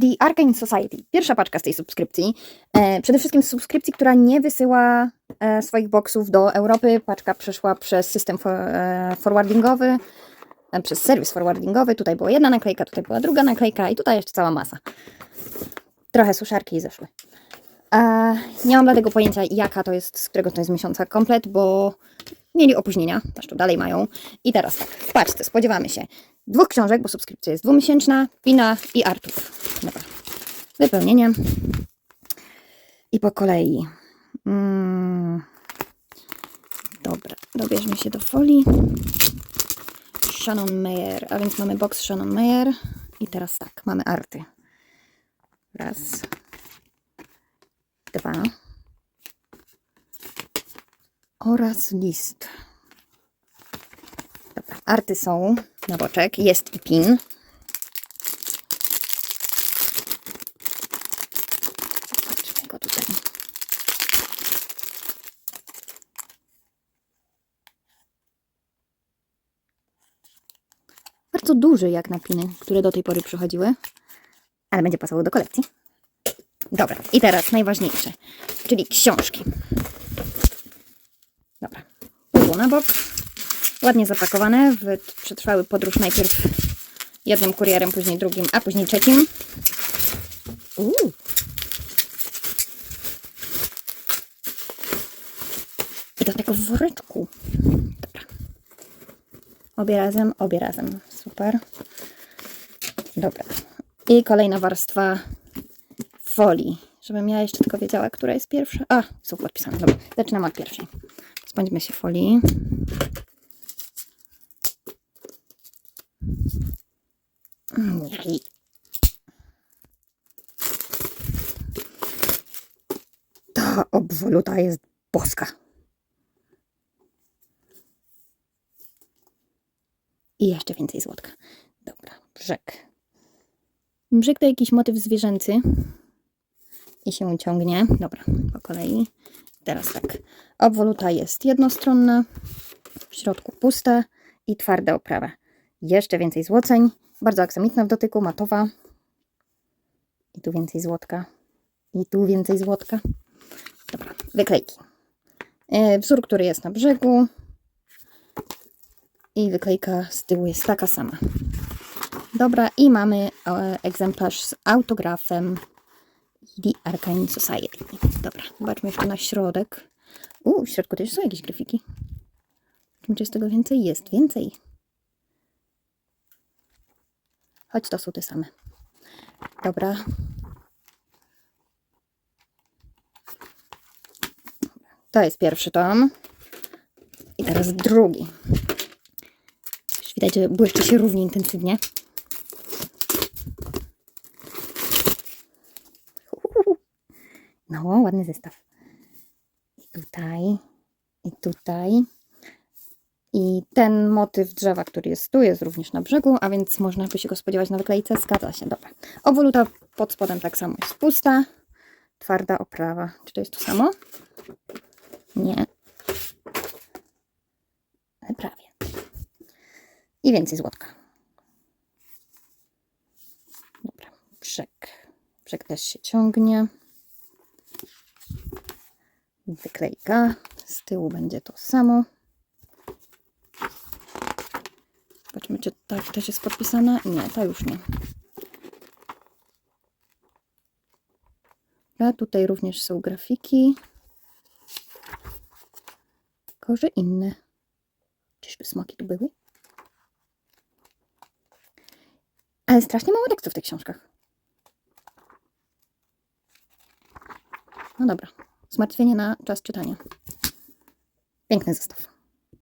The Arcane Society. Pierwsza paczka z tej subskrypcji. E, przede wszystkim z subskrypcji, która nie wysyła e, swoich boksów do Europy. Paczka przeszła przez system for, e, forwardingowy, e, przez serwis forwardingowy. Tutaj była jedna naklejka, tutaj była druga naklejka i tutaj jeszcze cała masa. Trochę suszarki i zeszły. E, nie mam dlatego pojęcia, jaka to jest, z którego to jest miesiąca komplet, bo mieli opóźnienia, zresztą dalej mają. I teraz tak, w paczce spodziewamy się dwóch książek, bo subskrypcja jest dwumiesięczna, Pina i Artów. Dobra. Wypełnienie. I po kolei. Mm. Dobra, dobierzmy się do folii. Shannon Meyer, a więc mamy box Shannon Meyer. I teraz tak, mamy arty. Raz. Dwa. Oraz list. Dobra, arty są na boczek. Jest i pin. Zobaczmy go tutaj. Bardzo duży jak na piny, które do tej pory przychodziły, ale będzie pasował do kolekcji. Dobra, i teraz najważniejsze, czyli książki. Dobra, tu na bok. Ładnie zapakowane. Przetrwały podróż najpierw jednym kurierem, później drugim, a później trzecim. Uuu. I do tego w woreczku. Dobra. Obie razem, obie razem. Super. Dobra. I kolejna warstwa folii. Żebym ja jeszcze tylko wiedziała, która jest pierwsza. A, są podpisane. Dobra, zaczynam od pierwszej. Spędźmy się folii. Ta obwoluta jest boska. I jeszcze więcej złotka. Dobra, brzeg. Brzeg to jakiś motyw zwierzęcy. I się ciągnie. Dobra, po kolei. Teraz tak. Obwoluta jest jednostronna, w środku pusta i twarda oprawa. Jeszcze więcej złoceń. Bardzo aksamitna w dotyku, matowa. I tu więcej złotka. I tu więcej złotka. Dobra, wyklejki. E, Wzór, który jest na brzegu. I wyklejka z tyłu jest taka sama. Dobra, i mamy e, egzemplarz z autografem The Arcane Society. Dobra, zobaczmy jeszcze na środek. U, w środku też są jakieś grafiki. Czy jest tego więcej? Jest więcej. Choć to są te same. Dobra. To jest pierwszy tom. I teraz drugi. Widać, że błyszczy się równie intensywnie. No, ładny zestaw. I tutaj, i tutaj. I ten motyw drzewa, który jest tu, jest również na brzegu, a więc można by się go spodziewać na wyklejce. Zgadza się, dobra. Obwoluta pod spodem tak samo jest pusta. Twarda oprawa. Czy to jest to samo? Nie. Ale prawie. I więcej złotka. Dobra, brzeg. Brzeg też się ciągnie. Wyklejka. Z tyłu będzie to samo. Zobaczmy, czy ta też jest podpisana. Nie, ta już nie. A tutaj również są grafiki. Tylko, że inne. Czyżby smoki tu były? Ale strasznie mało tekstu w tych książkach. No dobra. Zmartwienie na czas czytania. Piękny zestaw.